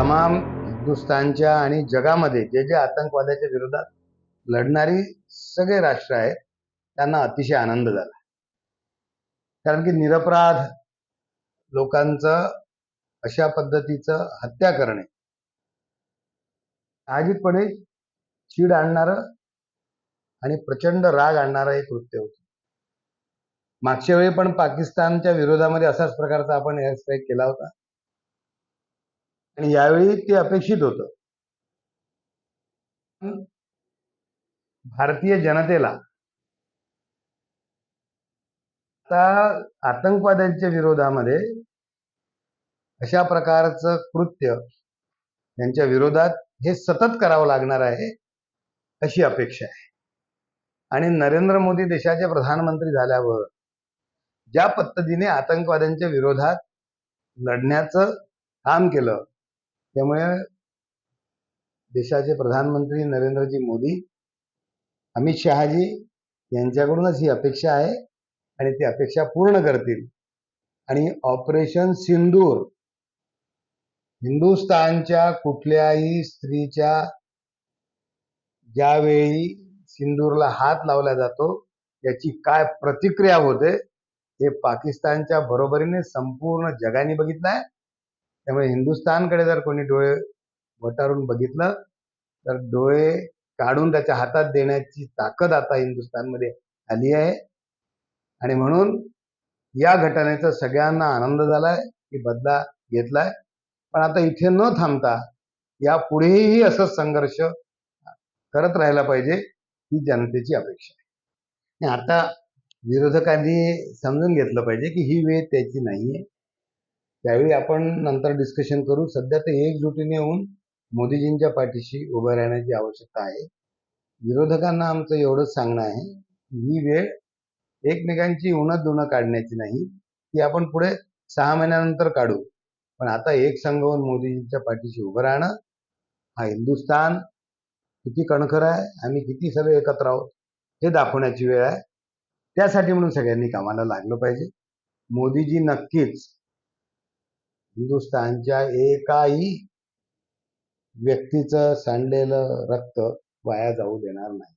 तमाम हिंदुस्थानच्या आणि जगामध्ये जे जे आतंकवादाच्या विरोधात लढणारी सगळे राष्ट्र आहेत त्यांना अतिशय आनंद झाला. कारण की निरपराध लोकांचं अशा पद्धतीचं हत्या करणे साहजिकपणे चीड आणणारं आणि प्रचंड राग आणणारं एक कृत्य होतं. मागच्या वेळी पण पाकिस्तानच्या विरोधामध्ये असाच प्रकारचा आपण एअर स्ट्राईक केला होता. आणि यावेळी ते अपेक्षित होत. भारतीय जनतेला आता आतंकवाद्यांच्या विरोधामध्ये अशा प्रकारचं कृत्य यांच्या विरोधात हे सतत करावं लागणार आहे अशी अपेक्षा आहे. आणि नरेंद्र मोदी देशाचे प्रधानमंत्री झाल्यावर ज्या पद्धतीने आतंकवाद्यांच्या विरोधात लढण्याचं काम केलं त्यामुळे देशाचे प्रधानमंत्री नरेंद्रजी मोदी अमित शहाजी यांच्याकडूनच ही अपेक्षा आहे आणि ती अपेक्षा पूर्ण करतील. आणि ऑपरेशन सिंदूर हिंदुस्थानच्या कुठल्याही स्त्रीच्या ज्यावेळी सिंदूरला हात लावला जातो याची काय प्रतिक्रिया होते हे पाकिस्तानच्या बरोबरीने संपूर्ण जगाने बघितलं आहे. त्यामुळे हिंदुस्थानकडे जर कोणी डोळे वटारून बघितलं तर डोळे काढून त्याच्या हातात देण्याची ताकद आता हिंदुस्थानमध्ये आली आहे. आणि म्हणून या घटनेचा सगळ्यांना आनंद झालाय की बदला घेतलाय. पण आता इथे न थांबता या पुढेही असंच संघर्ष करत राहायला पाहिजे ही जनतेची अपेक्षा आहे. आता विरोधकांनी समजून घेतलं पाहिजे की ही वेळ त्याची नाहीये. त्यावेळी आपण नंतर डिस्कशन करू. सध्या ते एकजुटीने होऊन मोदीजींच्या पाठीशी उभं राहण्याची आवश्यकता आहे. विरोधकांना आमचं एवढंच सांगणं आहे. ही वेळ एकमेकांची उणत धुणं काढण्याची नाही. ती आपण पुढे सहा महिन्यानंतर काढू. पण आता एक संघ होऊन मोदीजींच्या पाठीशी उभं राहणं हा हिंदुस्थान किती कणखर आहे आम्ही किती सगळे एकत्र आहोत हे दाखवण्याची वेळ आहे. त्यासाठी म्हणून सगळ्यांनी कामाला लागलं पाहिजे. मोदीजी नक्कीच हिंदुस्थानच्या एकाही व्यक्तीचं सांडलेलं रक्त वाया जाऊ देणार नाही.